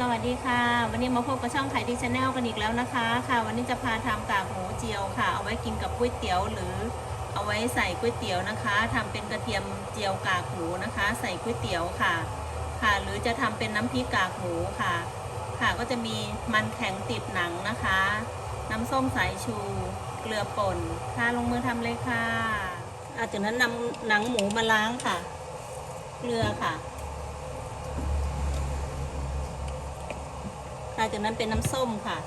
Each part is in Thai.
สวัสดีค่ะ วันนี้มาพบกับช่องขายดีชาแนลกันอีกแล้วนะคะค่ะวันนี้จะพาทำกากหมูเจียวค่ะ เอาไว้กินกับก๋วยเตี๋ยวหรือเอาไว้ใส่ก๋วยเตี๋ยวนะคะทำเป็นกระเทียมเจียวกากหมูนะคะ ใส่ก๋วยเตี๋ยวค่ะ ค่ะ หรือจะทำเป็นน้ำพริกกากหมูค่ะ ค่ะก็จะมีมันแข็งติดหนังนะคะ น้ำส้มสายชู เกลือป่นค่ะลงมือทำเลยค่ะอาจากนั้นนำหนังหมูมาล้างค่ะ เกลือค่ะ ค่ะ จากนั้นเป็นน้ำส้มค่ะ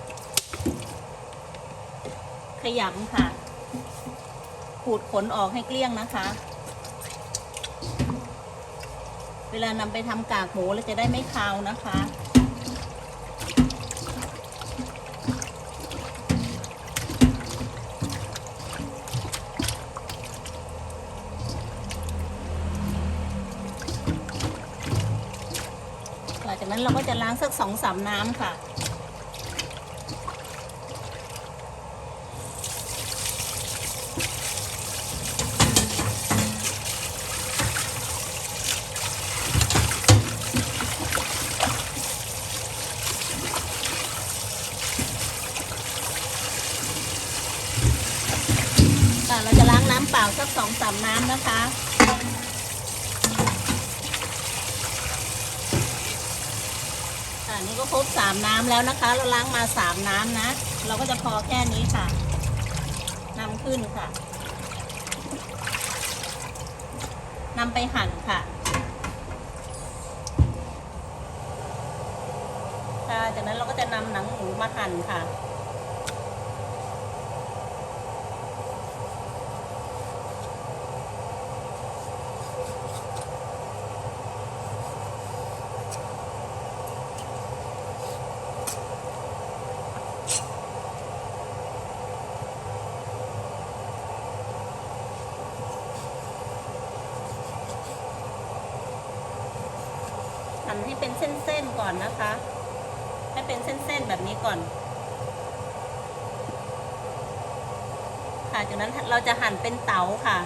ขยำค่ะ ขูดขนออกให้เกลี้ยงนะคะ เวลานำไปทำกากหมูเราจะได้ไม่คาวนะคะหลังจากนั้นเราก็จะล้างสักสองสามน้ำค่ะค่ะเราจะล้างน้ำ เปล่าสักสองสามน้ำนะคะค่ะนี่ก็ครบสามน้ำแล้วนะคะ เราล้างมาสามน้ำนะ เราก็จะพอแค่นี้ค่ะนำขึ้นค่ะนำไปหั่นค่ะค่ะจากนั้นเราก็จะนำหนังหมูมาหั่นค่ะ หั่นให้เป็นเส้นๆก่อนนะคะ ให้เป็นเส้นๆแบบนี้ก่อน ค่ะจากนั้นเราจะหั่นเป็นเต๋าค่ะ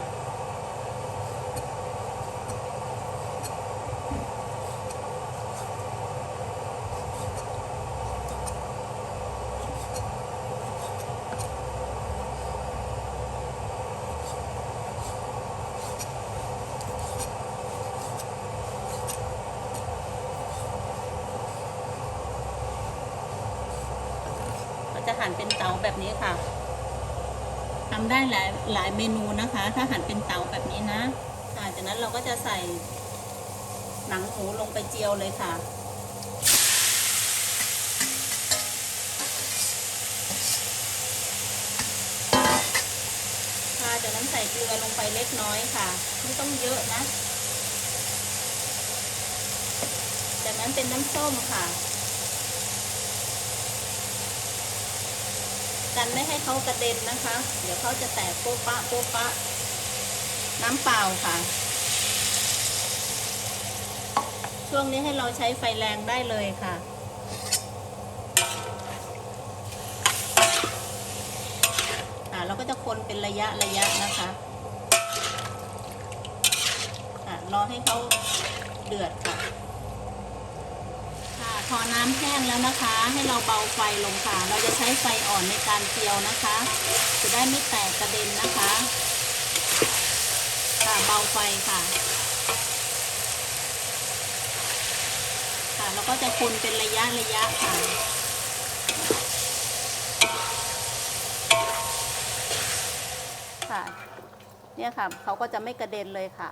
หั่นเป็นเตาแบบนี้ค่ะทำได้หลายหลายเมนูนะคะ ถ้าหั่นเป็นเตาแบบนี้นะค่ะจากนั้นเราก็จะใส่หนังหมูลงไปเจียวเลยค่ะ ค่ะจากนั้นใส่เกลือลงไปเล็กน้อยค่ะ ไม่ต้องเยอะนะ จากนั้นเป็นน้ำส้มค่ะ กันไม่ให้เขากระเด็นนะคะ เดี๋ยวเขาจะแตกโป๊ะปะโป๊ะปะ น้ำเปล่าค่ะ ช่วงนี้ให้เราใช้ไฟแรงได้เลยค่ะค่ะเราก็จะคนเป็นระยะระยะนะคะค่ะรอให้เขาเดือดค่ะ พอน้ำแห้งแล้วนะคะ ให้เราเบาไฟลงค่ะ เราจะใช้ไฟอ่อนในการเจียวนะคะ จะได้ไม่แตกกระเด็นนะคะค่ะเบาไฟค่ะ ค่ะแล้วก็จะคนเป็นระยะระยะค่ะค่ะเนี่ยค่ะเขาก็จะไม่กระเด็นเลยค่ะ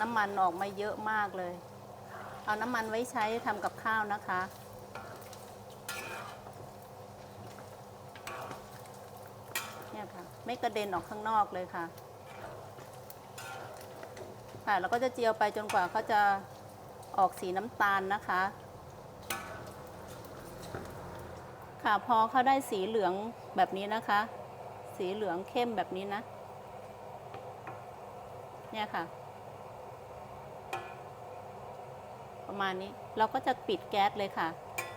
น้ำมันออกมาเยอะมากเลย เอาน้ำมันไว้ใช้ทำกับข้าวนะคะ เนี่ยค่ะ ไม่กระเด็นออกข้างนอกเลยค่ะ ค่ะแล้วก็จะเจียวไปจนกว่าเขาจะออกสีน้ำตาลนะคะ ค่ะพอเขาได้สีเหลืองแบบนี้นะคะ สีเหลืองเข้มแบบนี้นะ เนี่ยค่ะ ประมาณนี้ เราก็จะปิดแก๊สเลยค่ะ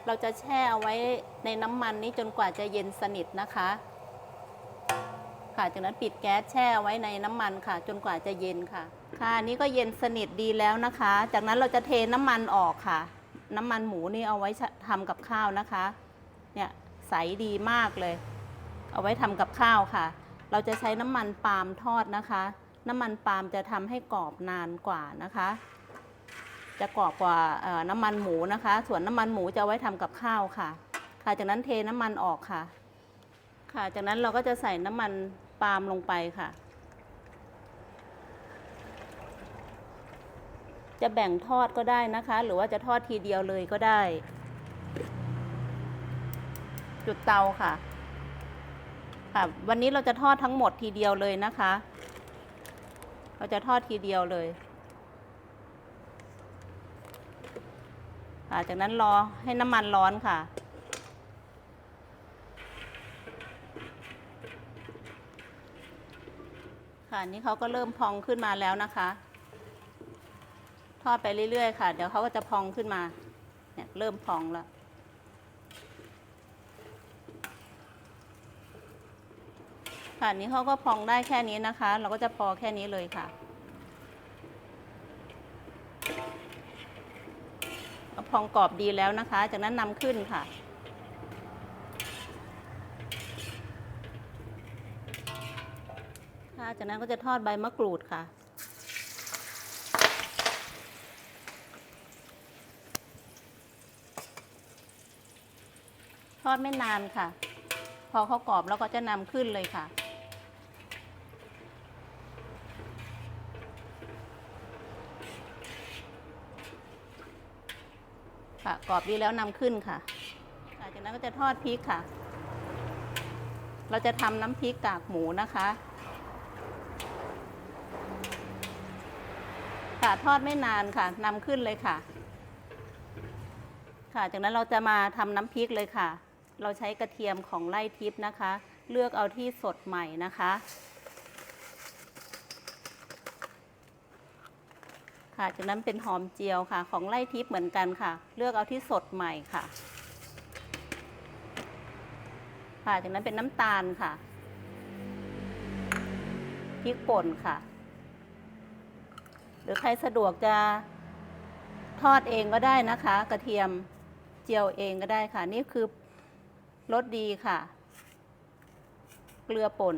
เราจะแช่เอาไว้ในน้ำมันนี้จนกว่าจะเย็นสนิทนะคะ ค่ะจากนั้นปิดแก๊สแช่ไว้ในน้ำมันค่ะ จนกว่าจะเย็นค่ะ ค่ะนี้ก็เย็นสนิทดีแล้วนะคะ จากนั้นเราจะเทน้ำมันออกค่ะ น้ำมันหมูนี่เอาไว้ทำกับข้าวนะคะ เนี่ยใสดีมากเลย เอาไว้ทำกับข้าวค่ะ เราจะใช้น้ำมันปาล์มทอดนะคะ น้ำมันปาล์มจะทำให้กรอบนานกว่านะคะ จะกรอบกว่าน้ำมันหมูนะคะ ส่วนน้ำมันหมูจะไว้ทำกับข้าวค่ะ ค่ะจากนั้นเทน้ำมันออกค่ะ ค่ะ จากนั้นเราก็จะใส่น้ำมันปาล์มลงไปค่ะ จะแบ่งทอดก็ได้นะคะ หรือว่าจะทอดทีเดียวเลยก็ได้ จุดเตาค่ะ ค่ะ วันนี้เราจะทอดทั้งหมดทีเดียวเลยนะคะ เราจะทอดทีเดียวเลย ค่ะ จากนั้นรอให้น้ำมันร้อนค่ะ ค่ะนี่เขาก็เริ่มพองขึ้นมาแล้วนะคะ ทอดไปเรื่อยๆค่ะ เดี๋ยวเขาก็จะพองขึ้นมา เนี่ยเริ่มพองแล้วค่ะนนี้เขาก็พองได้แค่นี้นะคะ เราก็จะพอแค่นี้เลยค่ะ พองกรอบดีแล้วนะคะ จากนั้นนำขึ้นค่ะ ค่ะ จากนั้นก็จะทอดใบมะกรูดค่ะทอดไม่นานค่ะ พอเขากรอบแล้วก็จะนำขึ้นเลยค่ะ ค่ะกรอบดีแล้วนำขึ้นค่ะค่ะจากนั้นก็จะทอดพริกค่ะ เราจะทำน้ำพริกกากหมูนะคะค่ะทอดไม่นานค่ะนำขึ้นเลยค่ะ ค่ะ จากนั้นเราจะมาทำน้ำพริกเลยค่ะ เราใช้กระเทียมของไร่ทิพย์นะคะ เลือกเอาที่สดใหม่นะคะ ค่ะ จากนั้นเป็นหอมเจียวค่ะ ของไร่ทิพย์เหมือนกันค่ะ เลือกเอาที่สดใหม่ค่ะ ค่ะ จากนั้นเป็นน้ำตาลค่ะพริกป่นค่ะ หรือใครสะดวกจะทอดเองก็ได้นะคะ กระเทียมเจียวเองก็ได้ค่ะ นี่คือรสดีค่ะ เกลือป่น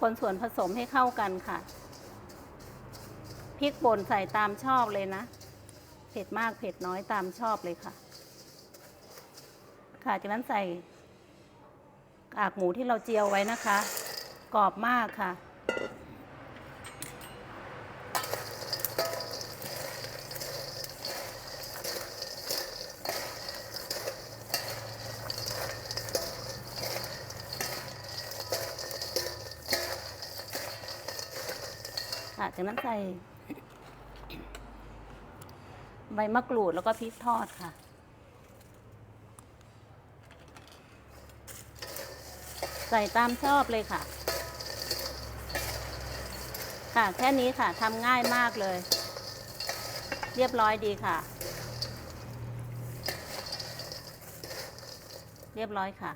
คนส่วนผสมให้เข้ากันค่ะ พริกป่นใส่ตามชอบเลยนะ เผ็ดมากเผ็ดน้อยตามชอบเลยค่ะ ค่ะจากนั้นใส่กากหมูที่เราเจียวไว้นะคะ กรอบมากค่ะ ค่ะจากนั้นใส่ ใบมะกรูดแล้วก็พริกทอดค่ะ ใส่ตามชอบเลยค่ะ ค่ะแค่นี้ค่ะทำง่ายมากเลย เรียบร้อยดีค่ะ เรียบร้อยค่ะ